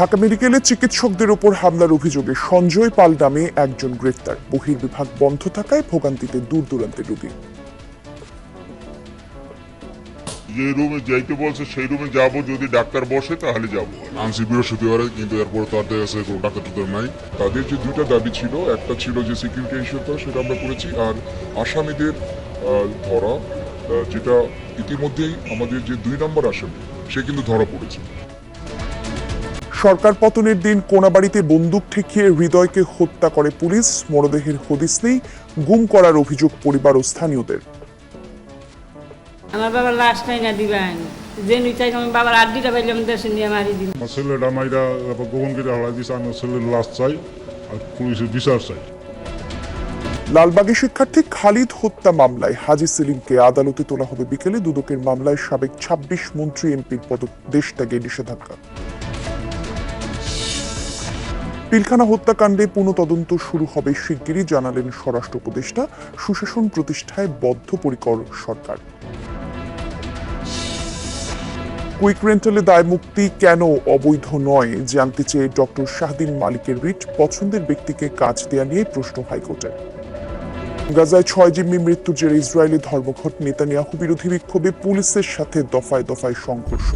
ঢাকা মেডিকেলে চিকিৎসকদের ওপর হামলার অভিযোগে সঞ্জয় পাল নামে একজন গ্রেফতার বহির্বিভাগ বন্ধ থাকায় ভোগান্তিতে দূর দূরান্তের রোগী। যে রুমে যাইতে বলছে সেই রুমে যাব। যদি ডাক্তার বসে তাহলে যাব। আনছি বৃহস্পতিবারে কিন্তু এরপর তাদের কাছে কোনো ডাক্তার টাক্তার নাই। তাদের যে দুইটা দাবি ছিল একটা ছিল যে সিকিউরিটি করা সেটা আমরা করেছি। আর আসামিদের ধরা যেটা ইতিমধ্যেই আমাদের যে দুই নম্বর আসামি সে কিন্তু ধরা পড়েছে। সরকার পতনের দিন কোনাবাড়িতে বন্দুক ঠেকিয়ে হৃদয়কে হত্যা করে পুলিশ মরদেহের হদিস নেই গুম করার অভিযোগ পরিবার ও স্থানীয়দের। আমার বাবার লাশ নাই না দিবেন। যে নিচাই আমি বাবার আড্ডিটা পাইলাম দেশে নিয়ে মারি দিন আমার ছেলেটা মাইরা তারপর গোপন কেটে হারাই দিছে আমার ছেলের লাশ চাই আর পুলিশের বিচার চাই। লালবাগে শিক্ষার্থী খালিদ হত্যা মামলায় হাজি সেলিমকে আদালতে তোলা হবে বিকেলে দুদকের মামলায় সাবেক ছাব্বিশ মন্ত্রী এমপির পদ দেশ ত্যাগে নিষেধাজ্ঞা। পিলখানা হত্যাকাণ্ডে পুনঃ তদন্ত শুরু হবে শিগগিরই, জানালেন স্বরাষ্ট্র উপদেষ্টা। সুশাসন প্রতিষ্ঠায় বদ্ধপরিকর সরকার। কুইক রেন্টালে দায় মুক্তি কেন অবৈধ নয়, জানতে চেয়ে ডক্টর শাহদিন মালিকের রিট, পছন্দের ব্যক্তিকে কাজ দেয়া নিয়ে প্রশ্ন হাইকোর্টের। গাজায় ছয় জিম্মি মৃত্যুর জেরে ইসরায়েলি ধর্মঘট, নেতানিয়াহু বিরোধী বিক্ষোভে পুলিশের সাথে দফায় দফায় সংঘর্ষ।